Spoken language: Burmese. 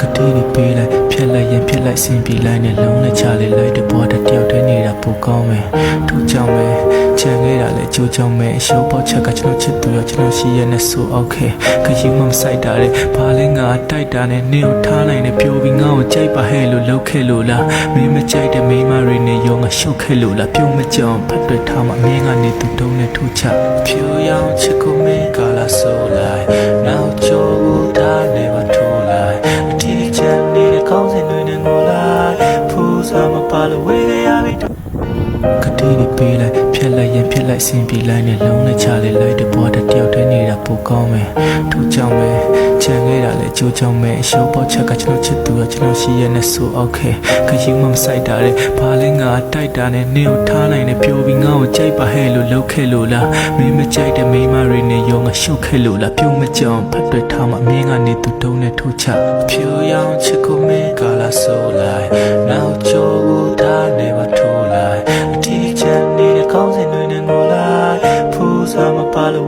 ကတိတွေပေးလိုက်ဖြက်လိုက်ရင်ဖြက်လိုက်ဆင်ပြေလိုက်နဲ့လုံးနဲ့ချလေးလိုက်တပွားတတယောက်တည်းနေတာပိုကောင်းမယ်ထူကြောင်မယ်ချန်ခဲ့တာလဲကြိုးကြောင်မယ်အရှုံးပေါချက်ကကျွန်တော်ချစ်သူရောကျွန်တော်ရှိရနဲ့ဆို okay ခရီးမမဆိုင်တာလေဘာလဲငါတိုက်တာနဲ့နင်းကိုထားနိုင်တယ်ပြောပြီးငါ့ကိုကြိုက်ပါဟဲ့လို့လောက်ခဲ့လို့လားမင်းမကြိုက်တဲ့မိန်းမတွေနဲ့ရောငါရှုပ်ခဲ့လို့လားပြုံးမကြောင်ဖတ်တွေ့ထားမှအမြင်ကနေသူတုံးနဲ့ထူချဖြူရောင်ချစ်ကုန်မင်းကလာဆိုလိုက် ကောင်းစင်တွေနဲ့ငိုလိုက်ဖူးစားမပါလို့ဝေးရပြီကတိတွေပေးလိုက်ဖြက်လိုက်ရင်ဖြက်လိုက်စင်ပြေလိုက်နဲ့လုံးနဲ့ချလေးလိုက်တဲ့ဘောတစ်ယောက်တည်းနေတာပို ကောင်းမယ်ဒူချောင်းမယ်ချန်ခဲ့တာလဲကြိုးချောင်းမယ်ရှော့ပေါချက်ကကျွန်တော်ချစ်သူကကျွန်တော်ရှိရနဲ့ဆိုအောက်ခဲခရီးမမဆိုင်တာလေဘာလဲငါတိုက်တာနဲ့နင့်ကိုထားနိုင်နဲ့ပြောပြီးငါ့ကိုကြိုက်ပါဟဲ့လို့လှုပ်ခဲ့လို့လားမင်းမကြိုက်တဲ့မိန်းမတွေနဲ့ရောငါရှုပ်ခဲ့လို့လားပြုံးမကြောင်ဖတ်တွေ့ထားမှအမင်းကနေသူတုံးနဲ့ထိုးချဖြူရောင်ချစ်ကိုမင်းကလာဆိုလိုက်နောက်ချောကိုထားနေပါထိုးလိုက်အတီးချန်နေတဲ့ကောင်းစဉ်တွေနဲ့ငိုလိုက်ဖူးစားမပါလို့